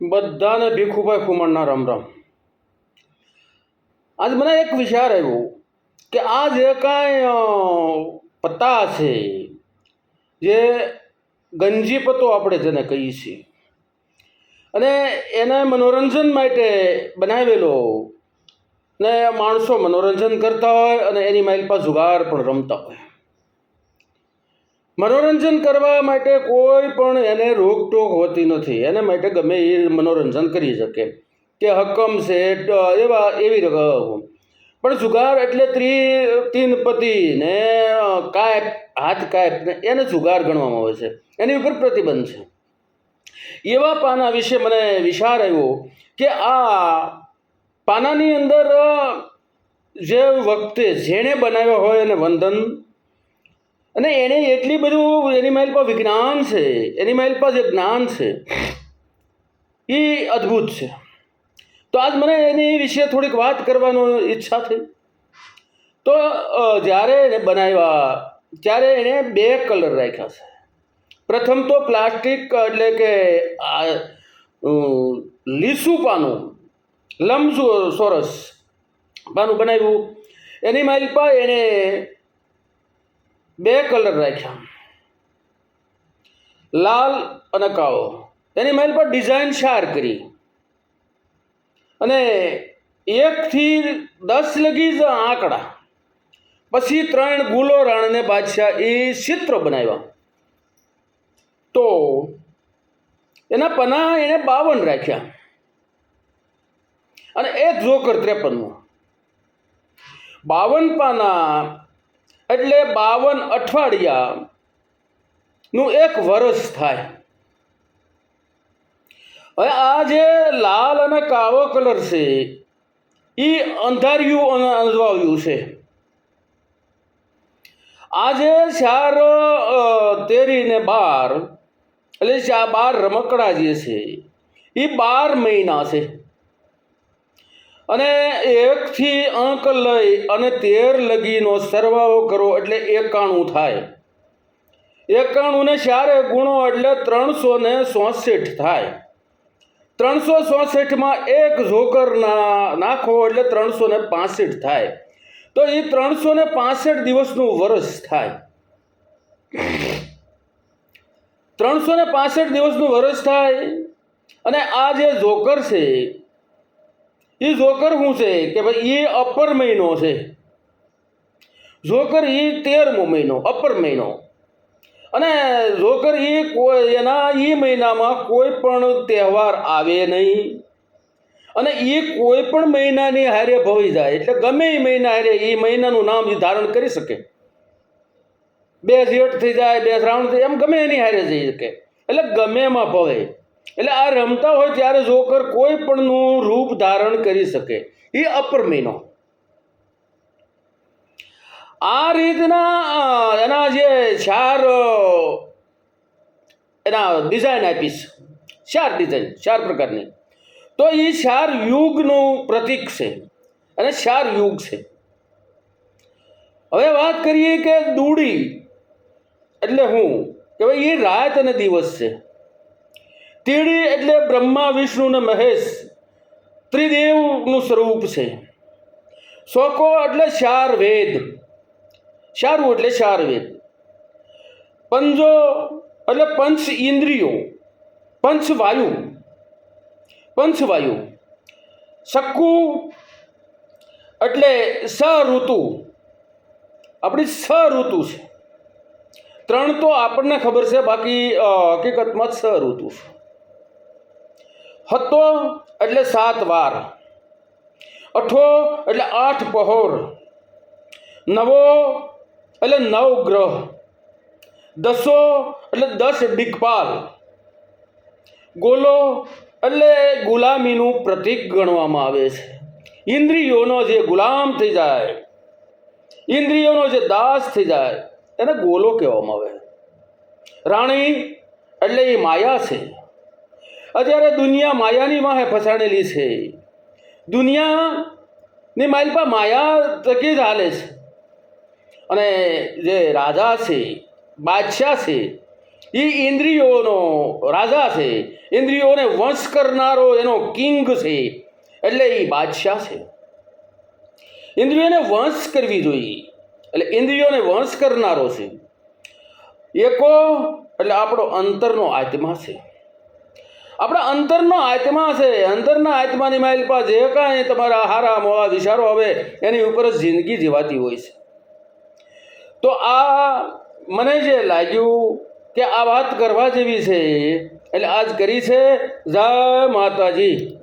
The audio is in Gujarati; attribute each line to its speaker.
Speaker 1: બધાને ભીખુભાઈ ખુમણના રામ રામ. આજ મને એક વિચાર આવ્યો કે આ જે કાંઈ પત્તા છે, જે ગંજી પત્તો આપણે જેને કહીએ છીએ, અને એને મનોરંજન માટે બનાવેલો ને માણસો મનોરંજન કરતા હોય અને એની માઇલપા જુગાર પણ રમતા હોય. મનોરંજન કરવા માટે કોઈ પણ એને રોકટોક હોતી નથી. એને માટે ગમે એ મનોરંજન કરી શકે. કે હકમ છે એવા, એવી પણ જુગાર એટલે ત્રી, તીન પતિ ને કાયપ, હાથ કાયપ ને એને જુગાર ગણવામાં આવે છે. એની ઉપર પ્રતિબંધ છે. એવા પાના વિશે મને વિચાર આવ્યો કે આ પાનાની અંદર જે વખતે જેણે બનાવ્યો હોય એને વંદન અને એને એટલી બધું, એની માઇલ પર વિજ્ઞાન છે, એની માઇલ પર જે જ્ઞાન છે, એ અદ્ભુત છે. તો આજ મને એની વિશે થોડીક વાત કરવાનો ઈચ્છા થઈ. તો જ્યારે એને બનાવ્યા, ત્યારે એણે બે કલર રાખ્યા છે. પ્રથમ તો પ્લાસ્ટિક, એટલે કે લીસું પાનું લંબસુ સોરસ પાનું બનાવ્યું. એની માઇલ પર એણે બે કલર રાખ્યા. લાલ અને કાળો. એની માઇલ પર ડિઝાઇન શાર કરી. અને એકથી દસ લગી જ આંકડા. પછી ત્રણ ગુલો રાણને બાદશાહ એ ચિત્ર બનાવ્યા. તો એના પના એણે બાવન રાખ્યા. અને એક જોકર ત્રેપનમો. બાવન પાના એટલે બાવન અઠવાડિયાનું એક વર્ષ થાય. હવે આ જે લાલ અને કાળો કલર છે એ અંધાર્યું અને છે. આજે ચાર તેરી ને બાર, એટલે બાર રમકડા જે છે એ બાર મહિના છે. અને એકથી અંક લઈ અને તેર લગીનો સરવાળો કરો એટલે એકાણું થાય. એકાણું ને ચારે ગુણો એટલે ત્રણસો ને ચોસઠ થાય. ત્રણસો ચોસઠમાં એક જોકરના નાખો એટલે ત્રણસો ને પાસઠ થાય. તો એ ત્રણસો ને પાસઠ દિવસનું વર્ષ થાય. ત્રણસો ને પાસઠ દિવસનું વર્ષ થાય અને આ જે જોકર છે એ જોકર શું છે કે ભાઈ એ અપર મહિનો છે? જોકર એ તેરમો મહિનો, અપર મહિનો. અને જોકર એ એના એ મહિનામાં કોઈ પણ તહેવાર આવે નહીં. અને એ કોઈ પણ મહિનાની હારે ભવી જાય. એટલે ગમે એ મહિના હારે એ મહિનાનું નામ એ ધારણ કરી શકે. બે જેઠ થઈ જાય, બે શ્રાવણ થઈ એમ ગમે એની હારે જઈ શકે. એટલે ગમે એમાં ભવે એટલે આ રમતા હોય ત્યારે જોકર કોઈ પણનું રૂપ ધારણ કરી શકે. એ અપર મહિનો. આ રીતના એના જે ચાર એના ડિઝાઇન આપીશ. ચાર ડિઝાઇન ચાર પ્રકારની. તો એ ચાર યુગનું પ્રતીક છે અને ચાર યુગ છે. હવે વાત કરીએ કે દૂડી. એટલે હું, કે ભાઈ એ રાત અને દિવસ છે. તીડી એટલે બ્રહ્મા, વિષ્ણુ ને મહેશ ત્રિદેવનું સ્વરૂપ છે. શોકો એટલે ચાર વેદ ચારું એટલે ચાર વેદ પંજો એટલે પંચ ઇન્દ્રિયો, પંચ વાયુ, પંચ શક્કુ એટલે સ ઋતુ. આપણી સ ઋતુ છે. ત્રણ તો આપણને ખબર છે, બાકી હકીકતમાં સ ઋતુ છે. હતો એટલે સાત વાર. અઠો એટલે આઠ પહોર. નવો એટલે નવ ગ્રહ. દસો એટલે દસ દિક્પાલ ગોલો એટલે ગુલામીનું પ્રતીક ગણવામાં આવે છે. ઇન્દ્રિયોનો જે ગુલામ થઈ જાય, ઇન્દ્રિયોનો જે દાસ થઈ જાય, એને ગોલો કહેવામાં આવે રાણી એટલે એ માયા છે. અત્યારે દુનિયા માયાની વાહે ફસાડેલી છે. દુનિયાની માઇલપા માયા તકી જ હાલે છે. અને જે રાજા છે, બાદશાહ છે, એ ઇન્દ્રિયોનો રાજા છે. ઇન્દ્રિયોને વંશ કરનારો એનો કિંગ છે, એટલે એ બાદશાહ છે. ઇન્દ્રિયોને વંશ કરવી જોઈએ, એટલે ઇન્દ્રિયોને વંશ કરનારો છે. એકો, એટલે આપણો અંતરનો આત્મા છે. આપણા અંતરનો આત્મા છે. અંતરના આત્માની માઇલ પર જે કાંઈ તમારા હારા મોવા વિચારો આવે, એની ઉપર જ જિંદગી જીવાતી હોય છે. તો આ મને જે લાગ્યું કે આ વાત કરવા જેવી છે, એટલે આજ કરી છે, જય માતાજી.